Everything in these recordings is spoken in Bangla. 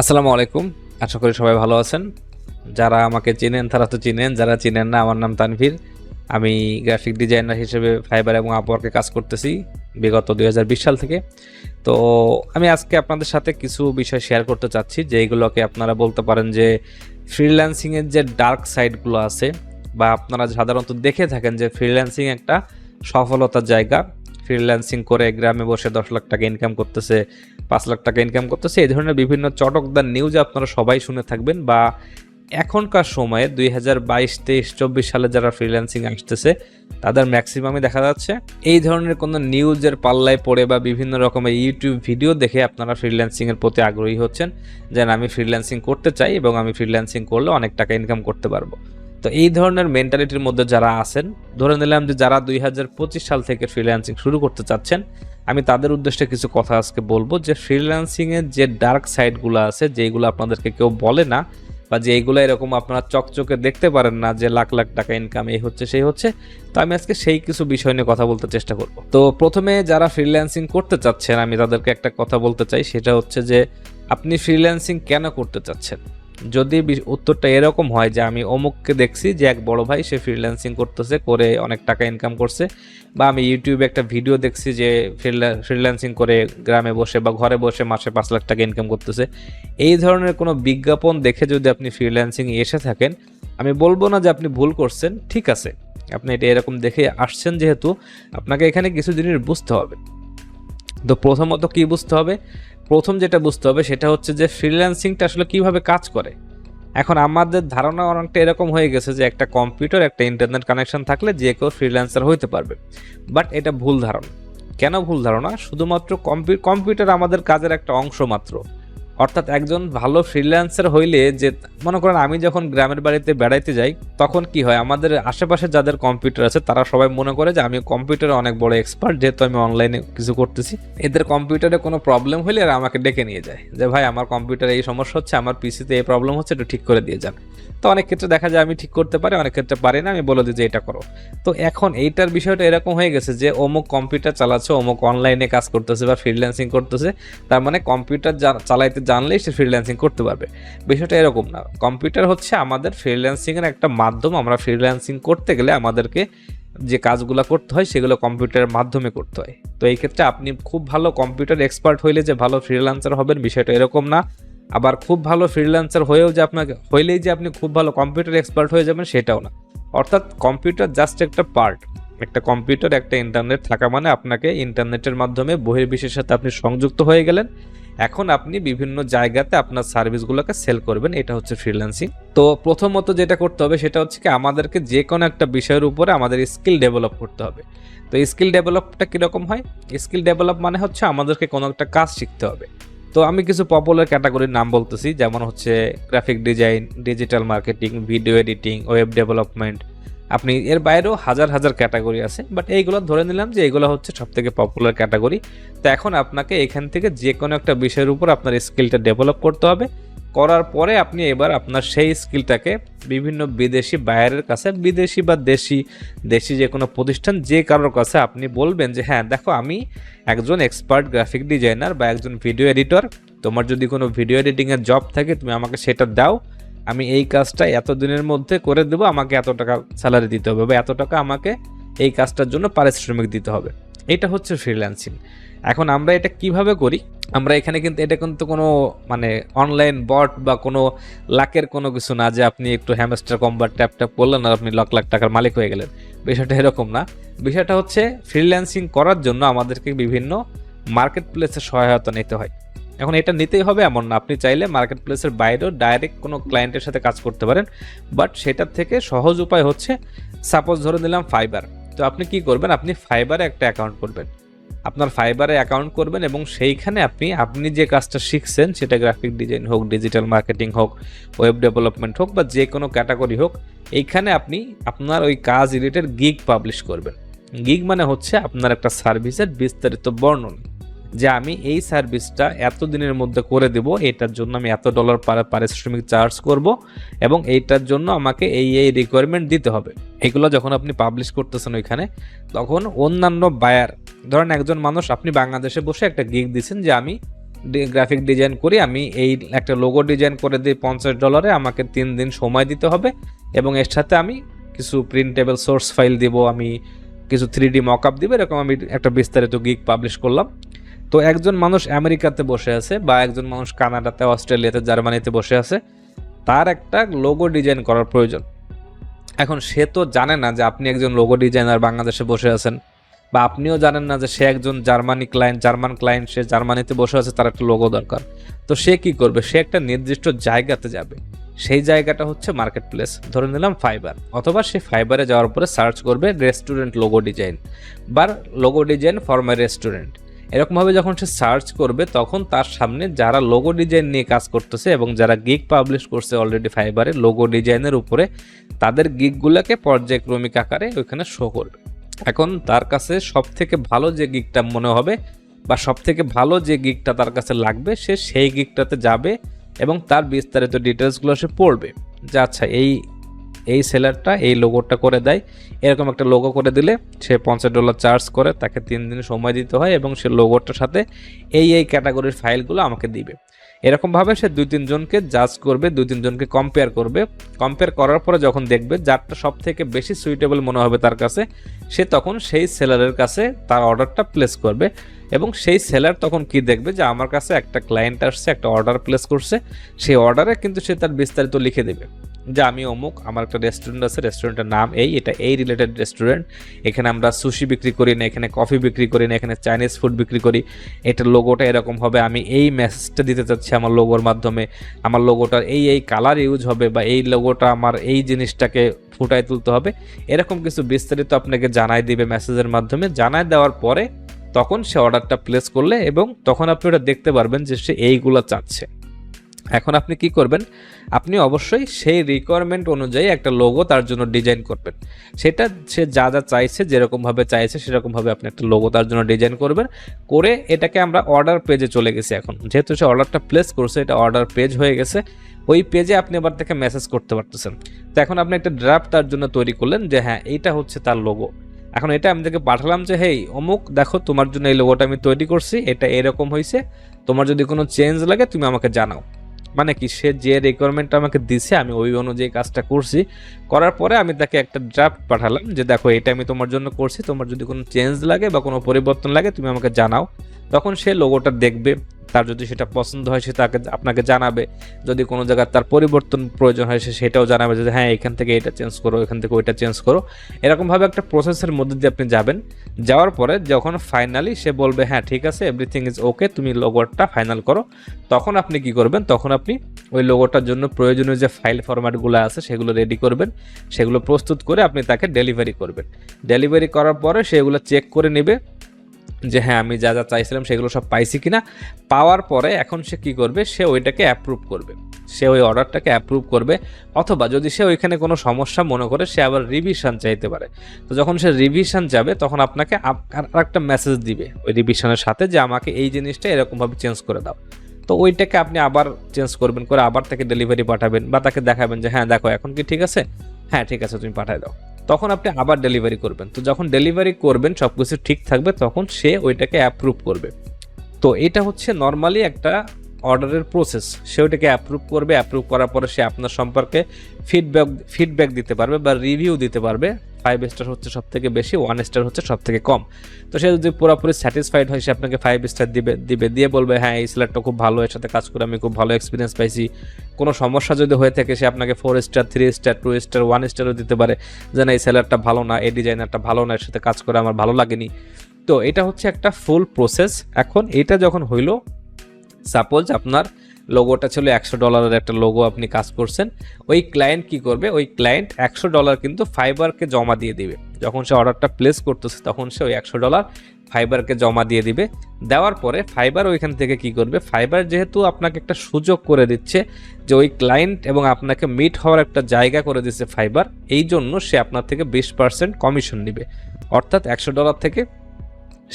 আসসালামু আলাইকুম। আশা করি সবাই ভালো আছেন। যারা আমাকে চেনেন, তারা তো চিনেন। যারা চিনেন না, আমার নাম তানভীর। আমি গ্রাফিক ডিজাইনার হিসেবে ফাইবার এবং আপওয়ার্কে কাজ করতেছি বিগত দু হাজার বিশ সাল থেকে। তো আমি আজকে আপনাদের সাথে কিছু বিষয় শেয়ার করতে চাচ্ছি, যেগুলোকে আপনারা বলতে পারেন যে ফ্রিল্যান্সিংয়ের যে ডার্ক সাইডগুলো আছে, বা আপনারা সাধারণত দেখে থাকেন যে ফ্রিল্যান্সিং একটা সফলতার জায়গা। ফ্রিল্যান্সিং করে গ্রামে বসে দশ লাখ টাকা ইনকাম করতেছে, পাঁচ লাখ টাকা ইনকাম করতেছে, এই ধরনের বিভিন্ন চটকদার নিউজ আপনারা সবাই শুনে থাকবেন বা এখনকার সময়ে দুই হাজার বাইশ, তেইশ, চব্বিশ সালে যারা ফ্রিল্যান্সিং আসতেছে, তাদের ম্যাক্সিমামই দেখা যাচ্ছে। এই ধরনের কোনো নিউজের পাল্লায় পড়ে বা বিভিন্ন রকমের ইউটিউব ভিডিও দেখে আপনারা ফ্রিল্যান্সিংয়ের প্রতি আগ্রহী হচ্ছেন, যেন আমি ফ্রিল্যান্সিং করতে চাই এবং আমি ফ্রিল্যান্সিং করলে অনেক টাকা ইনকাম করতে পারব। তো এই ধরনের মেন্টালিটির মধ্যে যারা আছেন, ধরে নিলাম যে যারা দুই হাজার পঁচিশ সাল থেকে ফ্রিল্যান্সিং শুরু করতে চাচ্ছেন, আমি তাদের উদ্দেশ্যে কিছু কথা আজকে বলব যে ফ্রিল্যান্সিংয়ের যে ডার্ক সাইডগুলো আছে যেগুলো আপনাদেরকে কেউ বলে না বা যে এইগুলো এরকম আপনারা চকচকে দেখতে পারেন না যে লাখ লাখ টাকা ইনকাম এই হচ্ছে, সেই হচ্ছে, তো আমি আজকে সেই কিছু বিষয় নিয়ে কথা বলতে চেষ্টা করব। তো প্রথমে যারা ফ্রিল্যান্সিং করতে চাচ্ছেন, আমি তাদেরকে একটা কথা বলতে চাই, সেটা হচ্ছে যে আপনি ফ্রিল্যান্সিং কেন করতে চাচ্ছেন? যদি উত্তরটা এরকম হয় যে আমি অমুককে দেখছি যে এক বড় ভাই সে ফ্রিল্যান্সিং করতেছে, করে অনেক টাকা ইনকাম করছে, বা আমি ইউটিউবে একটা ভিডিও দেখছি যে ফ্রিল্যান্সিং করে গ্রামে বসে বা ঘরে বসে মাসে পাঁচ লাখ টাকা ইনকাম করতেছে। এই ধরনের কোনো বিজ্ঞাপন দেখে যদি আপনি ফ্রিল্যান্সিং এসে থাকেন, আমি বলব না যে আপনি ভুল করছেন, ঠিক আছে। আপনি এটা এরকম দেখে আসছেন যেহেতু আপনাকে এখানে কিছু জিনিস বুঝতে হবে। তো প্রথমত কি বুঝতে হবে? প্রথম যেটা বুঝতে হবে সেটা হচ্ছে যে ফ্রিল্যান্সিংটা আসলে কীভাবে কাজ করে। এখন আমাদের ধারণা অনেকটা এরকম হয়ে গেছে যে একটা কম্পিউটার একটা ইন্টারনেট কানেকশন থাকলে যে কেউ ফ্রিল্যান্সার হইতে পারবে। বাট এটা ভুল ধারণা। কেন ভুল ধারণা? শুধুমাত্র কম্পিউটার আমাদের কাজের একটা অংশ মাত্র। অর্থাৎ একজন ভালো ফ্রিল্যান্সার হইলে যে, মনে করেন আমি যখন গ্রামের বাড়িতে বেড়াইতে যাই, তখন কি হয়? আমাদের আশেপাশে যাদের কম্পিউটার আছে, তারা সবাই মনে করে যে আমি কম্পিউটারে অনেক বড় এক্সপার্ট যেহেতু আমি অনলাইনে কিছু করতেছি। এদের কম্পিউটারে কোনো প্রবলেম হলে আর আমাকে ডেকে নিয়ে যায় যে, ভাই, আমার কম্পিউটারে এই সমস্যা হচ্ছে, আমার পিসিতে এই প্রবলেম হচ্ছে একটু ঠিক করে দিয়ে যান। তো অনেক ক্ষেত্রে দেখা যায় আমি ঠিক করতে পারি, অনেক ক্ষেত্রে পারি না, আমি বলে দিই যে এটা করো। তো এখন এইটার বিষয়টা এরকম হয়ে গেছে যে অমুক কম্পিউটার চালাচ্ছে, অমুক অনলাইনে কাজ করতেছে বা ফ্রিল্যান্সিং করতেছে, তার মানে কম্পিউটার চালাইতে জানলেই সে ফ্রিল্যান্সিং করতে পারবে। বিষয়টা এরকম না কম্পিউটার হচ্ছে আমাদের ফ্রিল্যান্সিংয়ের একটা মাধ্যম, আমরা ফ্রিল্যান্সিং করতে গেলে আমাদেরকে যে কাজগুলো করতে হয়, সেগুলো কম্পিউটারের মাধ্যমে করতে হয়। তো এই ক্ষেত্রে আপনি খুব ভালো কম্পিউটার এক্সপার্ট হইলে যে ভালো ফ্রিল্যান্সার হবেন, বিষয়টা এরকম না। আবার খুব ভালো ফ্রিল্যান্সার হয়েও যে আপনাকে, হইলেই যে আপনি খুব ভালো কম্পিউটার এক্সপার্ট হয়ে যাবেন সেটাও না। অর্থাৎ কম্পিউটার জাস্ট একটা পার্ট একটা কম্পিউটার একটা ইন্টারনেট থাকা মানে আপনাকে ইন্টারনেটের মাধ্যমে বহির্বিশ্বের সাথে আপনি সংযুক্ত হয়ে গেলেন। এখন আপনি বিভিন্ন জায়গাতে আপনার সার্ভিসগুলোকে সেল করবেন, এটা হচ্ছে ফ্রিল্যান্সিং তো প্রথমত যেটা করতে হবে সেটা হচ্ছে কি, আমাদেরকে যে কোনো একটা বিষয়ের উপরে আমাদের স্কিল ডেভেলপ করতে হবে। তো স্কিল ডেভেলপটা কীরকম হয়? স্কিল ডেভেলপ মানে হচ্ছে আমাদেরকে কোনো একটা কাজ শিখতে হবে। তো আমি কিছু পপুলার ক্যাটাগরির নাম বলতেছি, যেমন হচ্ছে graphic design digital marketing video editing web development আপনি এর বাইরেও হাজার হাজার ক্যাটাগরি আছে বাট এইগুলো ধরে নিলাম যে এগুলো হচ্ছে সব থেকে পপুলার ক্যাটাগরি তো এখন আপনাকে এখান থেকে যে কোনো একটা বিষয়ের উপর আপনার স্কিলটা ডেভেলপ করতে হবে। করার পরে আপনি এবার আপনার সেই স্কিলটাকে বিভিন্ন বিদেশি বাইরের কাছে, বিদেশি বা দেশি দেশি যে কোনো প্রতিষ্ঠান যে কারোর কাছে আপনি বলবেন যে হ্যাঁ দেখো আমি একজন এক্সপার্ট গ্রাফিক ডিজাইনার বা একজন ভিডিও এডিটর তোমার যদি কোনো ভিডিও এডিটিংয়ের জব থাকে, তুমি আমাকে সেটা দাও। আমি এই কাজটা এত দিনের মধ্যে করে দেবো, আমাকে এত টাকা স্যালারি দিতে হবে বা এত টাকা আমাকে এই কাজটার জন্য পারিশ্রমিক দিতে হবে। এটা হচ্ছে ফ্রিল্যান্সিং এখন আমরা এটা কীভাবে করি? আমরা এখানে কিন্তু, এটা কিন্তু কোনো মানে অনলাইন বট বা কোনো লাকের কোনো কিছু না যে আপনি একটু হ্যামস্টার কম্বার ট্যাপ ট্যাপ করলেন আর আপনি লাখ লাখ টাকার মালিক হয়ে গেলেন। বিষয়টা এরকম না। বিষয়টা হচ্ছে ফ্রিল্যান্সিং করার জন্য আমাদেরকে বিভিন্ন মার্কেট প্লেসের সহায়তা নিতে হয়। এখন এটা নিতেই হবে এমন না। আপনি চাইলে মার্কেট প্লেসের বাইরেও ডাইরেক্ট কোনো ক্লায়েন্টের সাথে কাজ করতে পারেন। বাট সেটার থেকে সহজ উপায় হচ্ছে সাপোজ ধরে নিলাম ফাইবার তো আপনি কি করবেন? আপনি ফাইবারে একটা অ্যাকাউন্ট করবেন। আপনার ফাইবারে অ্যাকাউন্ট করবেন এবং সেইখানে আপনি আপনি যে কাজটা শিখছেন, সেটা গ্রাফিক ডিজাইন হোক ডিজিটাল মার্কেটিং হোক ওয়েব ডেভেলপমেন্ট হোক বা যে কোনো ক্যাটাগরি হোক, এইখানে আপনি আপনার ওই কাজ রিলেটেড গিগ পাবলিশ করবেন। গিগ মানে হচ্ছে আপনার একটা সার্ভিসের বিস্তারিত বর্ণনা। যে আমি এই সার্ভিসটা এত দিনের মধ্যে করে দেব, এটার জন্য আমি এত ডলার পারিশ্রমিক চার্জ করব এবং এইটার জন্য আমাকে এই এই রিকোয়ারমেন্ট দিতে হবে। এগুলো যখন আপনি পাবলিশ করতেছেন ওইখানে, তখন অন্যান্য বায়ার ধরেন একজন মানুষ, আপনি বাংলাদেশে বসে একটা গিগ দিচ্ছেন যে আমি গ্রাফিক ডিজাইন করি, আমি এই একটা লোগো ডিজাইন করে দিই পঞ্চাশ ডলারে আমাকে তিন দিন সময় দিতে হবে এবং এর সাথে আমি কিছু প্রিন্টেবল সোর্স ফাইল দিব, আমি কিছু থ্রি ডি মক আপ দিব, এরকম আমি একটা বিস্তারিত গিগ পাবলিশ করলাম। তো একজন মানুষ আমেরিকাতে বসে আছে বা একজন মানুষ কানাডাতে, অস্ট্রেলিয়াতে, জার্মানিতে বসে আছে, তার একটা লোগো ডিজাইন করার প্রয়োজন। এখন সে তো জানে না যে আপনি একজন লোগো ডিজাইনার বাংলাদেশে বসে আছেন। বা আপনিও জানেন না যে সে একজন জার্মানি ক্লায়েন্ট জার্মান ক্লায়েন্ট সে জার্মানিতে বসে আছে, তার একটা লোগো দরকার। তো সে কি করবে? সে একটা নির্দিষ্ট জায়গাতে যাবে। সেই জায়গাটা হচ্ছে মার্কেট প্লেস ধরে নিলাম ফাইবার অথবা সে ফাইবারে যাওয়ার পরে সার্চ করবে রেস্টুরেন্ট লোগো ডিজাইন বা logo design for my restaurant এরকমভাবে যখন সে সার্চ করবে, তখন তার সামনে যারা লোগো ডিজাইন নিয়ে কাজ করতেছে এবং যারা গিগ পাবলিশ করছে অলরেডি ফাইবারে লোগো ডিজাইনের উপরে, তাদের গিগগুলোকে পর্যায়ক্রমিক আকারে ওইখানে শো করবে। এখন তার কাছে সব থেকে ভালো যে গিগটা মনে হবে বা সব থেকে ভালো যে গিগটা তার কাছে লাগবে, সে সেই গিগটাতে যাবে এবং তার বিস্তারিত ডিটেলসগুলো সে পড়বে। যে আচ্ছা এই এই সেলারটা এই লোগোটা করে দেয়। এরকম একটা লোগো করে দিলে সে পঞ্চাশ ডলার চার্জ করে, তাকে তিন দিন সময় দিতে হয় এবং সে লোগোটার সাথে এই এই ক্যাটাগরির ফাইলগুলো আমাকে দিবে। এরকমভাবে সে দুই তিনজনকে জাজ করবে, দুই তিনজনকে কম্পেয়ার করবে। কম্পেয়ার করার পরে যখন দেখবে যারটা সব থেকে বেশি সুইটেবল মনে হবে তার কাছে, সে তখন সেই সেলারের কাছে তার অর্ডারটা প্লেস করবে এবং সেই সেলার তখন কি দেখবে যে আমার কাছে একটা ক্লায়েন্ট আসছে, একটা অর্ডার প্লেস করছে, সেই অর্ডারে কিন্তু সে তার বিস্তারিত লিখে দেবে। যে আমি অমুক, আমার একটা রেস্টুরেন্ট আছে রেস্টুরেন্টের নাম এই, এটা এই রিলেটেড রেস্টুরেন্ট এখানে আমরা সুশি বিক্রি করি না, এখানে কফি বিক্রি করি না, এখানে চাইনিজ ফুড বিক্রি করি। এটার লোগোটা এরকম হবে, আমি এই মেসেজটা দিতে চাচ্ছি আমার লোগোর মাধ্যমে। আমার লোগোটার এই এই কালার ইউজ হবে বা এই লোগোটা আমার এই জিনিসটাকে ফুটায় তুলতে হবে। এরকম কিছু বিস্তারিত আপনাকে জানাই দিবে মেসেজের মাধ্যমে। জানাই দেওয়ার পরে তখন সে অর্ডারটা প্লেস করলে এবং তখন আপনি ওটা দেখতে পারবেন যে সে এইগুলো চাচ্ছে। এখন আপনি কি করবেন? আপনি অবশ্যই সেই রিকোয়ারমেন্ট অনুযায়ী একটা লোগো তার জন্য ডিজাইন করবেন। সেটা সে যা যা চাইছে যেরকমভাবে চাইছে সেরকমভাবে আপনি একটা লোগো তার জন্য ডিজাইন করবেন। করে এটাকে আমরা অর্ডার পেজে চলে গেছি এখন। যেহেতু সে অর্ডারটা প্লেস করছে, এটা অর্ডার পেজ হয়ে গেছে। ওই পেজে আপনি আবার থেকে মেসেজ করতে পারতেছেন। তো এখন আপনি একটা ড্রাফট তার জন্য তৈরি করলেন যে হ্যাঁ এইটা হচ্ছে তার লোগো এখন এটা আমি তাকে পাঠালাম যে, হেই, অমুক, দেখো, তোমার জন্য এই লোগোটা আমি তৈরি করছি, এটা এরকম হয়েছে তোমার যদি কোনো চেঞ্জ লাগে, তুমি আমাকে জানাও। মানে কি, সে যে রিকোয়ারমেন্টটা আমাকে দিছে, আমি ওই অনুযায়ী কাজটা করছি। করার পরে আমি তাকে একটা ড্রাফট পাঠালাম যে, দেখো, এটা আমি তোমার জন্য করছি। তোমার যদি কোনো চেঞ্জ লাগে বা কোনো পরিবর্তন লাগে, তুমি আমাকে জানাও। তখন সে লোগোটা দেখবে। তার যদি সেটা পছন্দ হয়, সে তাকে, আপনাকে জানাবে। যদি কোনো জায়গায় তার পরিবর্তন প্রয়োজন হয়, সে সেটাও জানাবে যে হ্যাঁ এখান থেকে এটা চেঞ্জ করো, এখান থেকে ওইটা চেঞ্জ করো। এরকমভাবে একটা প্রসেসের মধ্যে দিয়ে আপনি যাবেন। যাওয়ার পরে যখন ফাইনালি সে বলবে হ্যাঁ ঠিক আছে এভরিথিং ইজ ওকে তুমি লোগোটা ফাইনাল করো। তখন আপনি কি করবেন? তখন আপনি ওই লোগোটার জন্য প্রয়োজনীয় যে ফাইল ফরম্যাটগুলো আছে, সেগুলো রেডি করবেন। সেগুলো প্রস্তুত করে আপনি তাকে ডেলিভারি করবেন। ডেলিভারি করার পরে সেগুলো চেক করে নেবে। যে হ্যাঁ আমি যা যা চাইছিলাম সেগুলো সব পাইছি কিনা, পাওয়ার পরে এখন সে কি করবে? সে ওইটাকে অ্যাপ্রুভ করবে। সে ওই অর্ডারটাকে অ্যাপ্রুভ করবে, অথবা যদি সে ওইখানে কোনো সমস্যা মনে করে, সে আবার রিভিশন চাইতে পারে। তো যখন সে রিভিশন যাবে, তখন আপনাকে আপ- আর একটা মেসেজ দিবে ওই রিভিশনের সাথে যে আমাকে এই জিনিসটা এরকমভাবে চেঞ্জ করে দাও। তো ওইটাকে আপনি আবার চেঞ্জ করবেন করে আবার তাকে ডেলিভারি পাঠাবেন বা তাকে দেখাবেন যে হ্যাঁ দেখো, এখন কি ঠিক আছে? হ্যাঁ ঠিক আছে, তুমি পাঠায় দাও। তখন আপনি আবার ডেলিভারি করবেন। তো যখন ডেলিভারি করবেন সব কিছু ঠিক থাকবে, তখন সে ওইটাকে অ্যাপ্রুভ করবে। তো এটা হচ্ছে নর্মালি একটা অর্ডারের প্রসেস সে ওইটাকে অ্যাপ্রুভ করবে অ্যাপ্রুভ করার পরে সে আপনার সম্পর্কে ফিডব্যাক ফিডব্যাক দিতে পারবে বা রিভিউ দিতে পারবে। ফাইভ স্টার হচ্ছে সব থেকে বেশি ওয়ান স্টার হচ্ছে সব থেকে কম। তো সে যদি পুরোপুরি স্যাটিসফাইড হয়, সে আপনাকে ফাইভ স্টার দিবে দিবে, দিয়ে বলবে হ্যাঁ এই সিলারটা খুব ভালো, এর সাথে কাজ করে আমি খুব ভালো এক্সপিরিয়েন্স পাইছি। কোনো সমস্যা যদি হয়ে থাকে, সে আপনাকে four star three star two star one স্টারও দিতে পারে, যে, না, এই সেলারটা ভালো না, এই ডিজাইনারটা ভালো না, এর সাথে কাজ করে আমার ভালো লাগেনি। তো এটা হচ্ছে একটা ফুল প্রসেস এখন এটা যখন হইল সাপোজ আপনার লোগোটা ছিল একশো ডলারের একটা লোগো আপনি কাজ করছেন। ওই ক্লায়েন্ট কি করবে? ওই ক্লায়েন্ট একশো ডলার কিন্তু ফাইবারকে জমা দিয়ে দিবে। যখন সে অর্ডারটা প্লেস করতেছে, তখন সে ওই একশো ডলার ফাইবারকে জমা দিয়ে দিবে। দেওয়ার পরে ফাইবার ওইখান থেকে কি করবে? ফাইবার যেহেতু আপনাকে একটা সুযোগ করে দিচ্ছে যে ওই ক্লায়েন্ট এবং আপনাকে মিট হওয়ার একটা জায়গা করে দিচ্ছে ফাইবার এই জন্য সে আপনার থেকে বিশ পার্সেন্ট কমিশন নেবে। অর্থাৎ একশো ডলার থেকে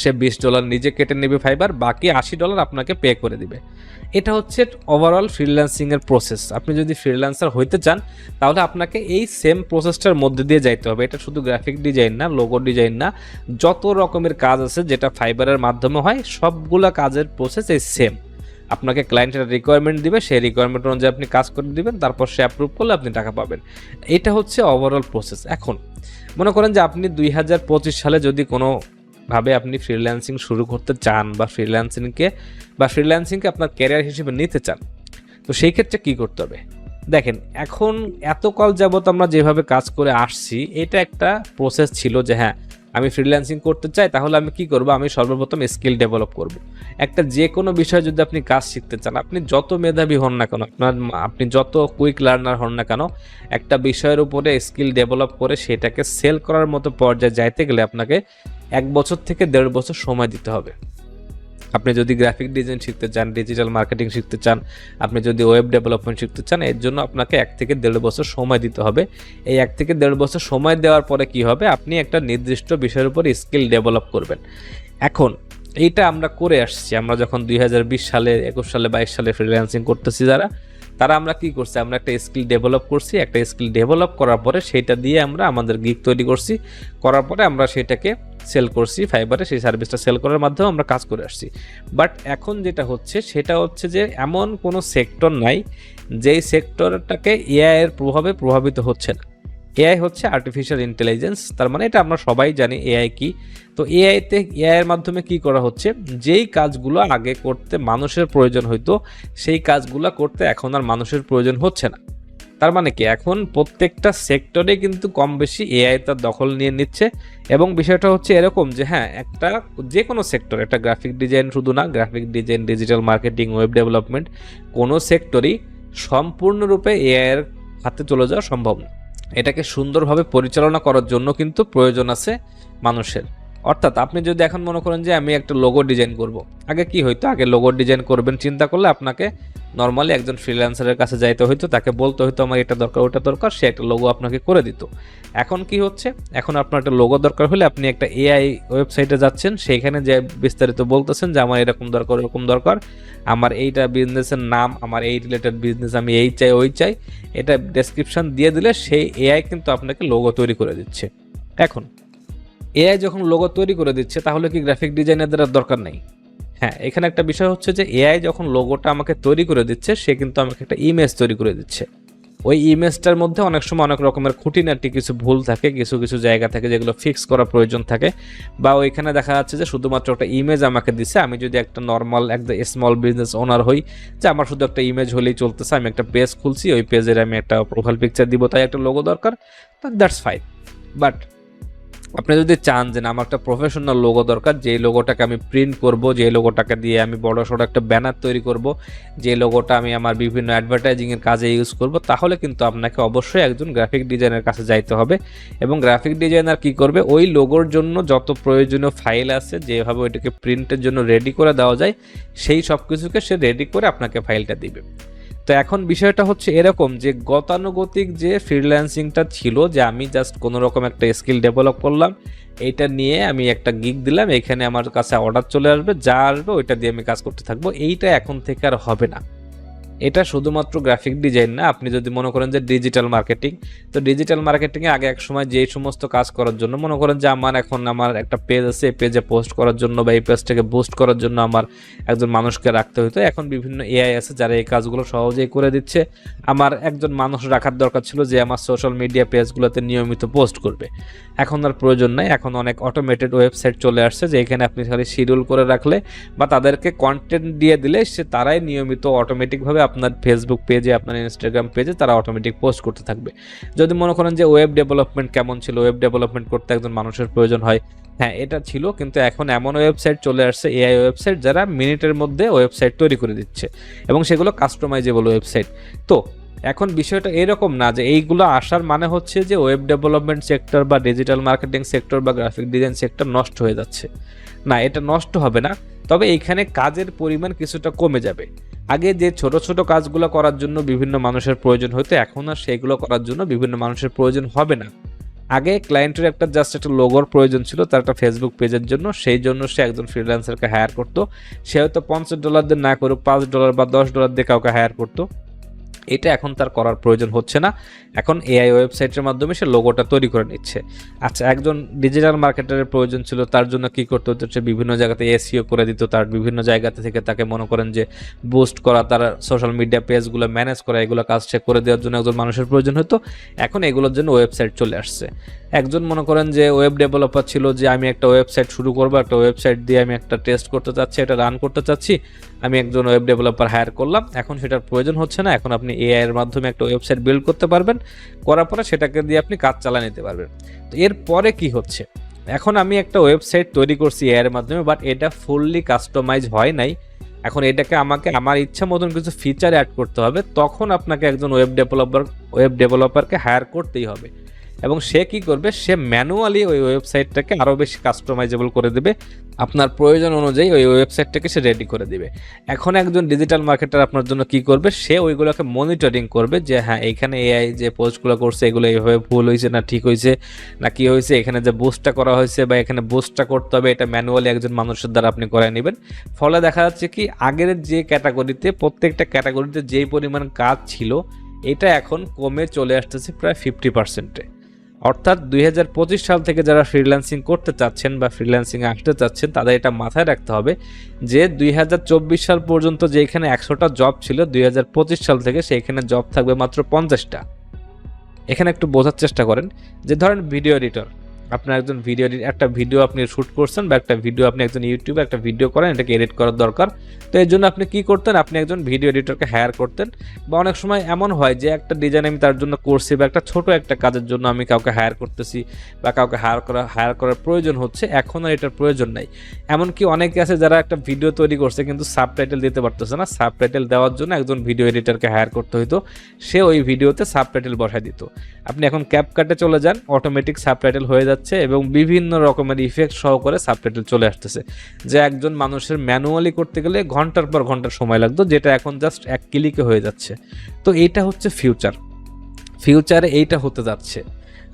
সে বিশ ডলার নিজে কেটে নেবে ফাইবার, বাকি আশি ডলার আপনাকে পে করে দিবে। এটা হচ্ছে ওভারঅল ফ্রিল্যান্সিংয়ের প্রসেস আপনি যদি ফ্রিল্যান্সার হইতে চান, তাহলে আপনাকে এই সেম প্রসেসটার মধ্যে দিয়ে যাইতে হবে। এটা শুধু গ্রাফিক ডিজাইন না লোগো ডিজাইন না, যত রকমের কাজ আছে যেটা ফাইবারের মাধ্যমে হয়, সবগুলা কাজের প্রসেস এই সেম আপনাকে ক্লায়েন্টের রিকোয়ারমেন্ট দিবে, সেই রিকোয়ারমেন্ট অনুযায়ী আপনি কাজ করে দিবেন, তারপর সে অ্যাপ্রুভ করলে আপনি টাকা পাবেন। এটা হচ্ছে ওভারঅল প্রসেস এখন মনে করেন যে আপনি দুই হাজার পঁচিশ সালে যদি কোনো ভাবে আপনি ফ্রিল্যান্সিং শুরু করতে চান বা ফ্রিল্যান্সিংকে বা ফ্রিল্যান্সিংকে আপনার ক্যারিয়ার হিসেবে নিতে চান, তো সেই ক্ষেত্রে কী করতে হবে? দেখেন, এখন এতকাল যাবত আমরা যেভাবে কাজ করে আসছি, এটা একটা প্রসেস ছিল যে হ্যাঁ আমি ফ্রিল্যান্সিং করতে চাই, তাহলে আমি কি করব? আমি সর্বপ্রথম স্কিল ডেভেলপ করব। একটা যে কোনো বিষয়ে যদি আপনি কাজ শিখতে চান, আপনি যত মেধাবী হন না কেন, আপনার আপনি যত কুইক লার্নার হন না কেন, একটা বিষয়ের উপরে স্কিল ডেভেলপ করে সেটাকে সেল করার মতো পর্যায়ে যাইতে গেলে আপনাকে এক বছর থেকে দেড় বছর সময় দিতে হবে। আপনি যদি গ্রাফিক ডিজাইন শিখতে চান ডিজিটাল মার্কেটিং শিখতে চান, আপনি যদি ওয়েব ডেভেলপমেন্ট শিখতে চান, এর জন্য আপনাকে এক থেকে দেড় বছর সময় দিতে হবে। এই এক থেকে দেড় বছর সময় দেওয়ার পরে কি হবে? আপনি একটা নির্দিষ্ট বিষয়ের উপর স্কিল ডেভেলপ করবেন। এখন, এইটা আমরা করে আসছি। আমরা যখন দুই হাজার বিশ সালে একুশ সালে, বাইশ সালে ফ্রিল্যান্সিং করতেছি যারা তারা আমরা কি করছি? আমরা একটা স্কিল ডেভেলপ করছি। একটা স্কিল ডেভেলপ করার পরে সেটা দিয়ে আমরা আমাদের গিক তৈরি করছি। করার পরে আমরা সেটাকে সেল করছি ফাইবারে সেই সার্ভিসটা সেল করার মাধ্যমে আমরা কাজ করে আসছি। বাট এখন যেটা হচ্ছে, সেটা হচ্ছে যে এমন কোনো সেক্টর নাই, যেই সেক্টরটাকে এআইয়ের প্রভাবে প্রভাবিত হচ্ছে না। এআই হচ্ছে আর্টিফিশিয়াল ইন্টেলিজেন্স তার মানে এটা আমরা সবাই জানি এআই কি। তো এআইতে এআইয়ের মাধ্যমে কি করা হচ্ছে? যেই কাজগুলো আগে করতে মানুষের প্রয়োজন হইতো, সেই কাজগুলো করতে এখন আর মানুষের প্রয়োজন হচ্ছে না। তার মানে কি? এখন প্রত্যেকটা সেক্টরে কিন্তু কম বেশি এআই তার দখল নিয়ে নিচ্ছে এবং বিষয়টা হচ্ছে এরকম যে হ্যাঁ একটা যে কোনো সেক্টর একটা গ্রাফিক ডিজাইন শুধু না graphic design digital marketing web development কোনো সেক্টরই সম্পূর্ণরূপে এআইয়ের হাতে চলে যাওয়া সম্ভব না। এটাকে সুন্দরভাবে পরিচালনা করার জন্য কিন্তু প্রয়োজন আছে মানুষের। অর্থাৎ আপনি যদি এখন মনে করেন যে আমি একটা লোগো ডিজাইন করব। আগে কি হইতো? আগে লোগো ডিজাইন করবেন, চিন্তা করলে আপনাকে নর্মালি একজন ফ্রিল্যান্সারের কাছে যাইতে হইতো, তাকে বলতে হইতো, আমার এটা দরকার, ওটা দরকার, সে একটা লোগো আপনাকে করে দিত। এখন কি হচ্ছে? এখন আপনার একটা লোগো দরকার হলে আপনি একটা এআই ওয়েবসাইটে যাচ্ছেন, সেইখানে যে বিস্তারিত বলতেছেন যে, আমার এরকম দরকার এরকম দরকার, আমার এইটা বিজনেসের নাম, আমার এই রিলেটেড বিজনেস আমি এই চাই, ওই চাই, এটা ডেসক্রিপশন দিয়ে দিলে সেই এআই কিন্তু আপনাকে লোগো তৈরি করে দিচ্ছে। এখন এআই যখন লোগো তৈরি করে দিচ্ছে, তাহলে কি গ্রাফিক ডিজাইনারদের আর দরকার নেই? হ্যাঁ এখানে একটা বিষয় হচ্ছে যে, এআই যখন লোগোটা আমাকে তৈরি করে দিচ্ছে, সে কিন্তু আমাকে একটা ইমেজ তৈরি করে দিচ্ছে। ওই ইমেজটার মধ্যে অনেক সময় অনেক রকমের খুঁটিনাটি কিছু ভুল থাকে, কিছু কিছু জায়গা থাকে যেগুলো ফিক্স করা প্রয়োজন থাকে, বা ওইখানে দেখা যাচ্ছে যে শুধুমাত্র একটা ইমেজ আমাকে দিচ্ছে আমি যদি একটা নর্মাল একটা স্মল বিজনেস ওনার হই, যে আমার শুধু একটা ইমেজ হলেই চলতেছে, আমি একটা পেজ খুলছি, ওই পেজের আমি একটা প্রোফাইল পিকচার দিব, তাই একটা লোগো দরকার দ্যাটস ফাইন বাট আপনি যদি চান যে আমার একটা প্রফেশনাল লোগো দরকার যে লোগোটাকে আমি প্রিন্ট করব যে লোগোটাকে দিয়ে আমি বড় সড়ো একটা ব্যানার তৈরি করব যে লোগোটা আমি আমার বিভিন্ন অ্যাডভার্টাইজিংয়ের কাজে ইউজ করব, তাহলে কিন্তু আপনাকে অবশ্যই একজন গ্রাফিক ডিজাইনের কাছে যাইতে হবে। এবং গ্রাফিক ডিজাইনার কি করবে? ওই লোগোর জন্য যত প্রয়োজনীয় ফাইল আছে, যেভাবে ওইটাকে প্রিন্টের জন্য রেডি করে দেওয়া যায়, সেই সব কিছুকে সে রেডি করে আপনাকে ফাইলটা দিবে। তো এখন বিষয়টা হচ্ছে এরকম যে গতানুগতিক যে ফ্রিল্যান্সিংটা ছিল যে আমি জাস্ট কোনো রকম একটা স্কিল ডেভেলপ করলাম এইটা নিয়ে আমি একটা গিগ দিলাম, এখানে আমার কাছে অর্ডার চলে আসবে, যা আসবে ওইটা দিয়ে আমি কাজ করতে থাকব, এইটা এখন থেকে আর হবে না। এটা শুধুমাত্র গ্রাফিক ডিজাইন না, আপনি যদি মনে করেন যে ডিজিটাল মার্কেটিং তো ডিজিটাল মার্কেটিংয়ে আগে এক সময় যেই সমস্ত কাজ করার জন্য, মনে করেন যে আমার এখন আমার একটা পেজ আছে, এই পেজে পোস্ট করার জন্য বা এই পেজটাকে বুস্ট করার জন্য আমার একজন মানুষকে রাখতে হতো এখন বিভিন্ন এআই আছে যারা এই কাজগুলো সহজেই করে দিচ্ছে। আমার একজন মানুষ রাখার দরকার ছিল যে আমার সোশ্যাল মিডিয়া পেজগুলোতে নিয়মিত পোস্ট করবে। এখন আর প্রয়োজন নাই, এখন অনেক অটোমেটেড ওয়েবসাইট চলে আসছে যে এখানে আপনি খালি শিডিউল করে রাখলে বা তাদেরকে কন্টেন্ট দিয়ে দিলে সে তারাই নিয়মিত অটোমেটিকভাবে আপনার ফেসবুক পেজে আপনার ইনস্টাগ্রাম পেজে তারা অটোমেটিক পোস্ট করতে থাকবে। যদি মনে করেন যে ওয়েব ডেভেলপমেন্ট কেমন ছিল ওয়েব ডেভেলপমেন্ট করতে একজন মানুষের প্রয়োজন হয় হ্যাঁ এটা ছিল, কিন্তু এখন এমন ওয়েবসাইট চলে আসছে এআই ওয়েবসাইট যারা মিনিটের মধ্যে ওয়েবসাইট তৈরি করে দিচ্ছে এবং সেগুলো কাস্টমাইজেবল ওয়েবসাইট তো, এখন বিষয়টা এরকম না যে এইগুলো আসার মানে হচ্ছে যে ওয়েব ডেভেলপমেন্ট সেক্টর বা ডিজিটাল মার্কেটিং সেক্টর বা গ্রাফিক ডিজাইন সেক্টর নষ্ট হয়ে যাচ্ছে। না, এটা নষ্ট হবে না, তবে এইখানে কাজের পরিমাণ কিছুটা কমে যাবে। আগে যে ছোট ছোট কাজগুলো করার জন্য বিভিন্ন মানুষের প্রয়োজন হতো, এখন আর সেগুলো করার জন্য বিভিন্ন মানুষের প্রয়োজন হবে না। আগে ক্লায়েন্টের একটা জাস্ট একটা লোগোর প্রয়োজন ছিল, তার একটা ফেসবুক পেজের জন্য, সেই জন্য সে একজন ফ্রিল্যান্সারকে হায়ার করতো। সে হয়তো পঞ্চাশ ডলার দিয়ে না করে পাঁচ ডলার বা দশ ডলার দিয়ে কাউকে হায়ার করতো। এটা এখন তার করার প্রয়োজন হচ্ছে না। এখন এআই ওয়েবসাইটের মাধ্যমে সে লোগোটা তৈরি করে নিচ্ছে। আচ্ছা একজন ডিজিটাল মার্কেটারের প্রয়োজন ছিল, তার জন্য কি করতে হতো? সে বিভিন্ন জায়গাতে এসিও করে দিত, তার বিভিন্ন জায়গাতে থেকে তাকে মনে করেন যে বুস্ট করা, তার সোশ্যাল মিডিয়া পেজগুলো ম্যানেজ করা, এগুলো কাজ সে করে দেওয়ার জন্য একজন মানুষের প্রয়োজন হতো। এখন এগুলোর জন্য ওয়েবসাইট চলে আসছে। একজন মনে করেন যে ওয়েব ডেভেলপার ছিল যে, আমি একটা ওয়েবসাইট শুরু করব, একটা ওয়েবসাইট দিয়ে আমি একটা টেস্ট করতে চাচ্ছি এটা রান করতে চাচ্ছি। আমি একজন ওয়েব ডেভেলপার হায়ার করলাম, এখন সেটার প্রয়োজন হচ্ছে না। এখন আপনি এআই এর মাধ্যমে একটা ওয়েবসাইট বিল্ড করতে পারবেন, করার পরে সেটাকে দিয়ে আপনি কাজ চালা নিতে পারবেন। তো এরপরে কি হচ্ছে? এখন আমি একটা ওয়েবসাইট তৈরি করছি এআই এর মাধ্যমে বাট এটা ফুললি কাস্টমাইজ হয় নাই। এখন এটাকে আমাকে আমার ইচ্ছা মতন কিছু ফিচার অ্যাড করতে হবে, তখন আপনাকে একজন ওয়েব ডেভেলপার ওয়েব ডেভেলপারকে হায়ার করতেই হবে। এবং সে কি করবে? সে ম্যানুয়ালি ওই ওয়েবসাইটটাকে আরও বেশি কাস্টমাইজেবল করে দেবে। আপনার প্রয়োজন অনুযায়ী ওই ওয়েবসাইটটাকে সে রেডি করে দিবে। এখন একজন ডিজিটাল মার্কেটার আপনার জন্য কি করবে? সে ওইগুলোকে মনিটরিং করবে যে হ্যাঁ এইখানে এআই যে পোস্টগুলো করছে, এগুলো এইভাবে ভুল হয়েছে না ঠিক হয়েছে, না কি হয়েছে, এখানে যে বুস্টটা করা হয়েছে বা এখানে বুস্টটা করতে হবে, এটা ম্যানুয়ালি একজন মানুষের দ্বারা আপনি করায় নেবেন। ফলে দেখা যাচ্ছে কি, আগের যে ক্যাটাগরিতে প্রত্যেকটা ক্যাটাগরিতে যেই পরিমাণ কাজ ছিল, এটা এখন কমে চলে আসতেছে প্রায় ফিফটি পার্সেন্টে অর্থাৎ দুই হাজার পঁচিশ সাল থেকে যারা ফ্রিল্যান্সিং করতে চাচ্ছেন বা ফ্রিল্যান্সিং আসতে চাচ্ছেন, তাদের এটা মাথায় রাখতে হবে যে দুই হাজার চব্বিশ সাল পর্যন্ত যেখানে একশোটা জব ছিল, দুই হাজার পঁচিশ সাল থেকে সেইখানে জব থাকবে মাত্র পঞ্চাশটা। এখানে একটু বোঝার চেষ্টা করেন যে ধরেন ভিডিও এডিটর আপনার একজন ভিডিও একটা ভিডিও আপনি শ্যুট করছেন বা একটা ভিডিও আপনি একজন ইউটিউবে একটা ভিডিও করেন, এটাকে এডিট করার দরকার। তো এর জন্য আপনি কি করতেন? আপনি একজন ভিডিও এডিটরকে হায়ার করতেন। বা অনেক সময় এমন হয় যে একটা ডিজাইন আমি তার জন্য করছি বা একটা ছোট একটা কাজের জন্য আমি কাউকে হায়ার করতেছি বা কাউকে হায়ার করা হায়ার করার প্রয়োজন হচ্ছে, এখন আর এটার প্রয়োজন নাই। এমনকি অনেকে আছে যারা একটা ভিডিও তৈরি করছে কিন্তু সাবটাইটেল দিতে পারতেছে না। সাবটাইটেল দেওয়ার জন্য একজন ভিডিও এডিটরকে হায়ার করতে হইতো। সে ওই ভিডিওতে সাবটাইটেল বসায় দিত। আপনি এখন ক্যাপকাটে চলে যান অটোমেটিক সাবটাইটেল হয়ে যাচ্ছে। এবং বিভিন্ন রকমের ইফেক্ট সহকারে সাবটাইটেল চলে আসতেছে। যে একজন মানুষের ম্যানুয়ালি করতে গেলে ঘণ্টার পর ঘণ্টার সময় লাগতো, যেটা এখন জাস্ট এক ক্লিকে হয়ে যাচ্ছে। তো এইটা হচ্ছে ফিউচার ফিউচারে এইটা হতে যাচ্ছে।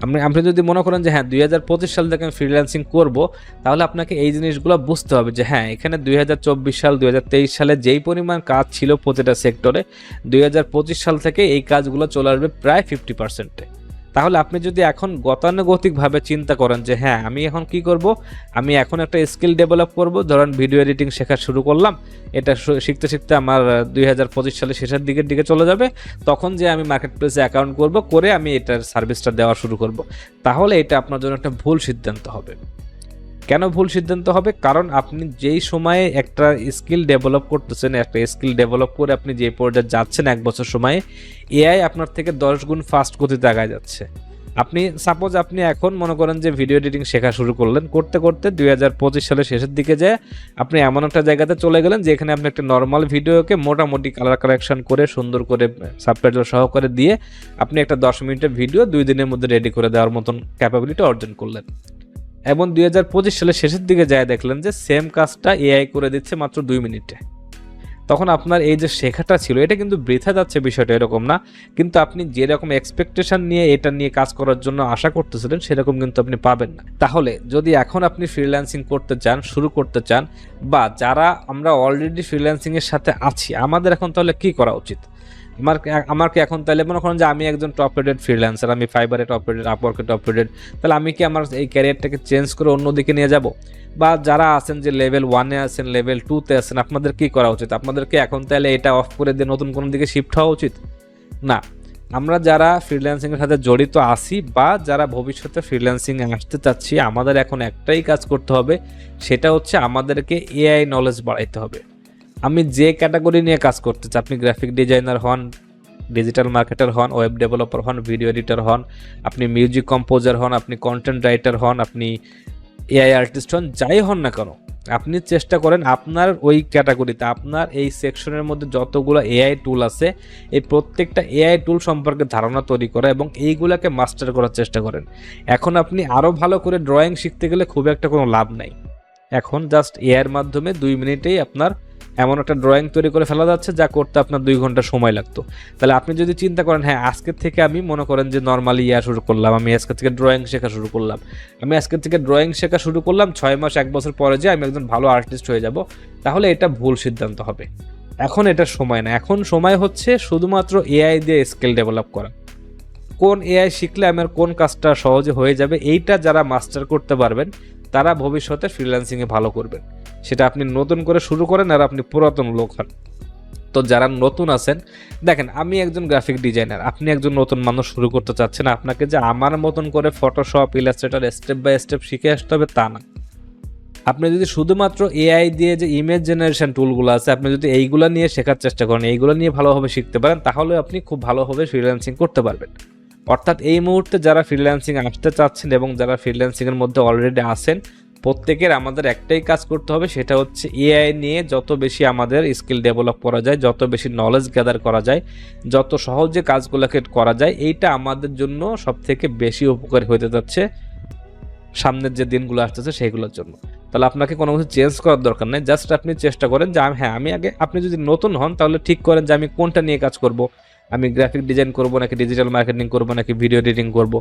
আপনি আপনি যদি মনে করেন যে হ্যাঁ দুই হাজার পঁচিশ সাল থেকে আমি ফ্রিল্যান্সিং করব, তাহলে আপনাকে এই জিনিসগুলো বুঝতে হবে যে হ্যাঁ এখানে দুই হাজার চব্বিশ সাল, দুই তেইশ সালে যেই পরিমাণ কাজ ছিল প্রতিটা সেক্টরে দুই হাজার পঁচিশ সাল থেকে এই কাজগুলো চলে আসবে প্রায় ফিফটি পার্সেন্টে তাহলে আপনি যদি এখন গতানুগতিকভাবে চিন্তা করেন যে হ্যাঁ আমি এখন কি করব? আমি এখন একটা স্কিল ডেভেলপ করব। ধরেন ভিডিও এডিটিং শেখা শুরু করলাম, এটা শিখতে শিখতে আমার দুই সালের শেষের দিকের দিকে চলে যাবে। তখন যে আমি মার্কেট প্লেসে অ্যাকাউন্ট করব, করে আমি এটার সার্ভিসটা দেওয়া শুরু করব। তাহলে এটা আপনার জন্য একটা ভুল সিদ্ধান্ত হবে। কেন ভুল সিদ্ধান্ত হবে? কারণ আপনি যেই সময়ে একটা স্কিল ডেভেলপ করতেছেন, একটা স্কিল ডেভেলপ করে আপনি যে পর্যায়ে যাচ্ছেন এক বছর সময়ে, এআই আপনার থেকে দশ গুণ ফাস্ট গতিতে আগায় যাচ্ছে। আপনি সাপোজ আপনি এখন মনে করেন যে ভিডিও এডিটিং শেখা শুরু করলেন, করতে করতে দুই হাজার পঁচিশ সালের শেষের দিকে যায় আপনি এমন একটা জায়গাতে চলে গেলেন যেখানে আপনি একটা নর্মাল ভিডিওকে মোটামুটি কালার কালেকশন করে, সুন্দর করে সাবটাইটেল সহকারে দিয়ে আপনি একটা দশ মিনিটের ভিডিও দুই দিনের মধ্যে রেডি করে দেওয়ার মতন ক্যাপাবিলিটি অর্জন করলেন। এবং দুই হাজার পঁচিশ সালের শেষের দিকে যায় দেখলেন যে সেম কাজটা এআই করে দিচ্ছে মাত্র দুই মিনিটে। তখন আপনার এই যে শেখাটা ছিল, এটা কিন্তু বৃথা যাচ্ছে বিষয়টা এরকম না। কিন্তু আপনি যেরকম এক্সপেকটেশন নিয়ে এটা নিয়ে কাজ করার জন্য আশা করতেছিলেন, সেরকম কিন্তু আপনি পাবেন না। তাহলে যদি এখন আপনি ফ্রিল্যান্সিং করতে চান, শুরু করতে চান, বা যারা আমরা অলরেডি ফ্রিল্যান্সিংয়ের সাথে আছি, আমাদের এখন তাহলে কি করা উচিত? আমার আমার কি এখন তাহলে মনে করেন যে আমি একজন টপ রেটেড ফ্রিল্যান্সার আমি ফাইবারে টপ রেটেড আপওয়ার্কে টপ রেটেড তাহলে আমি কি আমার এই ক্যারিয়ারটাকে চেঞ্জ করে অন্যদিকে নিয়ে যাব? বা যারা আছেন যে লেভেল ওয়ানে আছেন লেভেল টুতে আছেন, আপনাদের কি করা উচিত? আপনাদেরকে এখন তাহলে এটা অফ করে দিয়ে নতুন কোনো দিকে শিফট হওয়া উচিত? না। আমরা যারা ফ্রিল্যান্সিংয়ের সাথে জড়িত আছি বা যারা ভবিষ্যতে ফ্রিল্যান্সিংয়ে আসতে চাচ্ছি, আমাদের এখন একটাই কাজ করতে হবে, সেটা হচ্ছে আমাদেরকে এআই নলেজ বাড়াইতে হবে। আমি যে ক্যাটাগরি নিয়ে কাজ করতে চাই আপনি গ্রাফিক ডিজাইনার হন ডিজিটাল মার্কেটার হন ওয়েব ডেভেলপার হন ভিডিও এডিটার হন, আপনি মিউজিক কম্পোজার হন, আপনি কন্টেন্ট রাইটার হন, আপনি এআই আর্টিস্ট হন, যাই হন না কেন, আপনি চেষ্টা করেন আপনার ওই ক্যাটাগরিতে আপনার এই সেকশনের মধ্যে যতগুলো এআই টুল আছে, এই প্রত্যেকটা এআই টুল সম্পর্কে ধারণা তৈরি করা এবং এইগুলোকে মাস্টার করার চেষ্টা করেন। এখন আপনি আরও ভালো করে ড্রয়িং শিখতে গেলে খুব একটা কোনো লাভ নাই। এখন জাস্ট এআইয়ের মাধ্যমে দুই মিনিটেই আপনার এমন একটা ড্রয়িং তৈরি করে ফেলা যাচ্ছে যা করতে আপনার দুই ঘণ্টা সময় লাগতো। তাহলে আপনি যদি চিন্তা করেন হ্যাঁ আজকের থেকে আমি মনে করেন যে নর্মালি ইয়া শুরু করলাম, আমি আজকে থেকে ড্রয়িং শেখা শুরু করলাম। আমি আজকের থেকে ড্রয়িং শেখা শুরু করলাম, ছয় মাস, এক বছর পরে যে আমি একজন ভালো আর্টিস্ট হয়ে যাব, তাহলে এটা ভুল সিদ্ধান্ত হবে। এখন এটা সময় না। এখন সময় হচ্ছে শুধুমাত্র এআই দিয়ে স্কিল ডেভেলপ করা। কোন এআই শিখলে আমার কোন কাজটা সহজে হয়ে যাবে, এইটা যারা মাস্টার করতে পারবেন, তারা ভবিষ্যতে ফ্রিল্যান্সিংয়ে ভালো করবেন। সেটা আপনি নতুন করে শুরু করেন আর আপনি পুরাতন লোক হন। তো যারা নতুন আছেন, দেখেন, আমি একজন গ্রাফিক ডিজাইনার আপনি একজন নতুন মানুষ শুরু করতে চাচ্ছেন, আপনাকে যে আমার মতন করে Photoshop Illustrator step by step শিখে আসতে হবে তা না। আপনি যদি শুধুমাত্র এআই দিয়ে যে ইমেজ জেনারেশন টুলগুলো আছে, আপনি যদি এইগুলো নিয়ে শেখার চেষ্টা করেন, এইগুলো নিয়ে ভালোভাবে শিখতে পারেন, তাহলে আপনি খুব ভালোভাবে ফ্রিল্যান্সিং করতে পারবেন। অর্থাৎ এই মুহূর্তে যারা ফ্রিল্যান্সিং আসতে চাচ্ছেন এবং যারা ফ্রিল্যান্সিংয়ের মধ্যে অলরেডি আছেন প্রত্যেকের আমাদের একটাই কাজ করতে হবে, সেটা হচ্ছে এআই নিয়ে যত বেশি আমাদের স্কিল ডেভেলপ করা যায়, যত বেশি নলেজ গ্যাদার করা যায়, যত সহজে কাজগুলোকে করা যায়, এইটা আমাদের জন্য সব থেকে বেশি উপকারী হতে যাচ্ছে সামনের যে দিনগুলো আসতেছে সেইগুলোর জন্য। তাহলে আপনাকে কোনো কিছু চেঞ্জ করার দরকার নেই জাস্ট আপনি চেষ্টা করেন যে হ্যাঁ আমি আগে, আপনি যদি নতুন হন তাহলে ঠিক করেন যে আমি কোনটা নিয়ে কাজ করব। আমি গ্রাফিক ডিজাইন করব নাকি ডিজিটাল মার্কেটিং করব নাকি ভিডিও এডিটিং করব?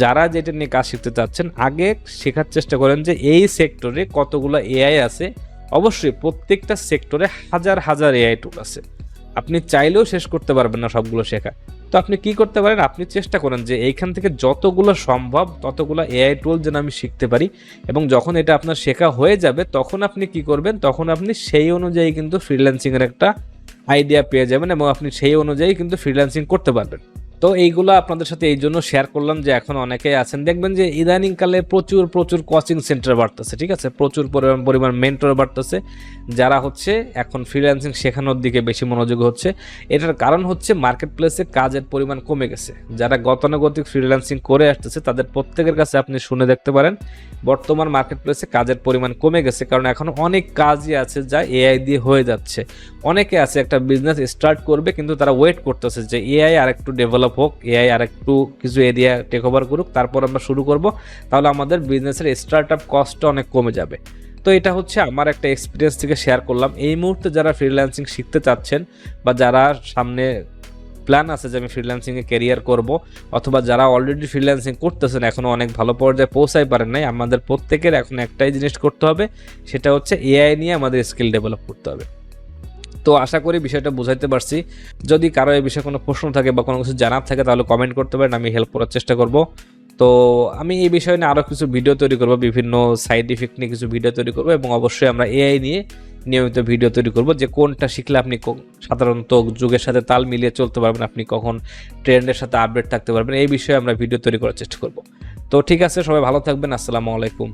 যারা যেটা নিয়ে কাজ শিখতে চাচ্ছেন, আগে শেখার চেষ্টা করেন যে এই সেক্টরে কতগুলো এআই আছে। অবশ্যই প্রত্যেকটা সেক্টরে হাজার হাজার এআই টুল আছে। আপনি চাইলেও শেষ করতে পারবেন না সবগুলো শেখা। তো আপনি কি করতে পারেন? আপনি চেষ্টা করেন যে এইখান থেকে যতগুলো সম্ভব ততগুলো এআই টুল যেন আমি শিখতে পারি এবং যখন এটা আপনার শেখা হয়ে যাবে, তখন আপনি কি করবেন? তখন আপনি সেই অনুযায়ী কিন্তু ফ্রিল্যান্সিংয়ের একটা আইডিয়া পেয়ে যাবেন এবং আপনি সেই অনুযায়ী কিন্তু ফ্রিল্যান্সিং করতে পারবেন। তো এইগুলো আপনাদের সাথে এই জন্য শেয়ার করলাম যে এখন অনেকেই আছেন। দেখবেন যে ইদানিংকালে প্রচুর প্রচুর কোচিং সেন্টার বাড়তেছে, ঠিক আছে? প্রচুর পরিমাণ পরিমাণ মেন্টর বাড়তেছে, যারা হচ্ছে এখন ফ্রিল্যান্সিং শেখানোর দিকে বেশি মনোযোগ হচ্ছে। এটার কারণ হচ্ছে মার্কেট প্লেসে কাজের পরিমাণ কমে গেছে। যারা গতানুগতিক ফ্রিল্যান্সিং করে আসতেছে, তাদের প্রত্যেকের কাছে আপনি শুনে দেখতে পারেন, বর্তমান মার্কেট প্লেসে কাজের পরিমাণ কমে গেছে, কারণ এখন অনেক কাজই আছে যা এআই দিয়ে হয়ে যাচ্ছে। অনেকে আছে একটা বিজনেস স্টার্ট করবে, কিন্তু তারা ওয়েট করতেছে যে এআই আর একটু ডেভেলপ হোক, এআই আর একটু কিছু এরিয়া টেক ওভার করুক, তারপর আমরা শুরু করব। তাহলে আমাদের বিজনেসের স্টার্ট আপ কস্টটা অনেক কমে যাবে। তো এটা হচ্ছে আমার একটা এক্সপিরিয়েন্স থেকে শেয়ার করলাম। এই মুহূর্তে যারা ফ্রিল্যান্সিং শিখতে চাচ্ছেন বা যারা সামনে প্ল্যান আছে যে আমি ফ্রিল্যান্সিংয়ে ক্যারিয়ার করব, অথবা যারা অলরেডি ফ্রিল্যান্সিং করতেছেন এখনও অনেক ভালো পর্যায়ে পৌঁছাই পারেন নাই, আমাদের প্রত্যেকের এখন একটাই জিনিস করতে হবে, সেটা হচ্ছে এআই নিয়ে আমাদের স্কিল ডেভেলপ করতে হবে। তো আশা করি বিষয়টা বুঝাইতে পারছি। যদি কারও এই বিষয়ে কোনো প্রশ্ন থাকে বা কোনো কিছু জানার থাকে, তাহলে কমেন্ট করতে পারেন, আমি হেল্প করার চেষ্টা করব। তো আমি এই বিষয় নিয়ে আরও কিছু ভিডিও তৈরি করব, বিভিন্ন সাইড ইফেক্ট নিয়ে কিছু ভিডিও তৈরি করব এবং অবশ্যই আমরা এআই নিয়ে নিয়মিত ভিডিও তৈরি করব যে কোনটা শিখলে আপনি সাধারণত যুগের সাথে তাল মিলিয়ে চলতে পারবেন, আপনি কখন ট্রেন্ডের সাথে আপডেট থাকতে পারবেন, এই বিষয়ে আমরা ভিডিও তৈরি করার চেষ্টা করব। তো ঠিক আছে, সবাই ভালো থাকবেন, আসসালামু আলাইকুম।